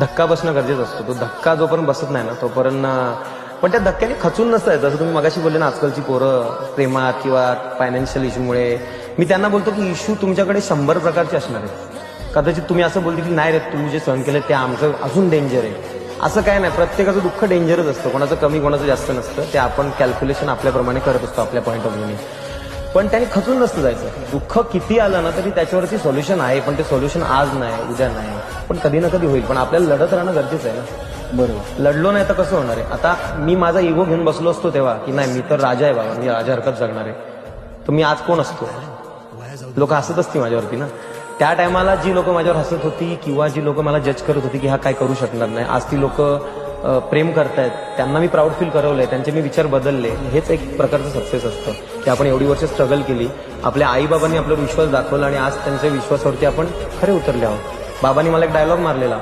धक्का बसणं गरजेचं असतो. तो धक्का जोपर्यंत बसत नाही ना तोपर्यंत पण त्या धक्क्याने खचून नसतं जसं तुम्ही मगाशी बोलले ना आजकालची पोरं प्रेमात किंवा फायनान्शियल इश्यूमुळे मी त्यांना बोलतो की इश्यू तुमच्याकडे शंभर प्रकारचे असणार आहेत. कदाचित तुम्ही असं बोलते की नाही रे तुम्ही जे सहन केलं ते आमचं अजून डेंजर आहे. असं काय नाही. प्रत्येकाचं दुःख डेंजरच असतं. कोणाचं कमी कोणाचं जास्त नसतं. ते आपण कॅल्क्युलेशन आपल्याप्रमाणे करत असतो आपल्या पॉईंट ऑफ व्ह्यूने पण त्याने खचून नसतं जायचं. दुःख किती आलं ना तरी त्याच्यावरती सोल्युशन आहे. पण ते सोल्युशन आज नाही उद्या नाही. पण कधी ना कधी होईल पण आपल्याला लढत राहणं गरजेचं आहे ना. बरोबर. लढलो नाही तर कसं होणार आहे? आता मी माझा इगो घेऊन बसलो असतो तेव्हा की नाही मी तर राजा आहे बाबा मी राजा हरकत जगणार आहे. तर मी आज कोण असतो? लोक हसत असतील माझ्यावरती ना. त्या टायमाला जी लोक माझ्यावर हसत होती किंवा जी लोक मला जज करत होती की हा काय करू शकणार नाही आज ती लोक प्रेम करतायत त्यांना मी प्राऊड फील करवलंय त्यांचे मी विचार बदलले. हेच एक प्रकारचं सक्सेस असतं की आपण एवढी वर्ष स्ट्रगल केली आपल्या आईबाबांनी आपल्यावर विश्वास दाखवला आणि आज त्यांच्या विश्वासावरती आपण खरे उतरले आहोत. बाबांनी मला एक डायलॉग मारलेला.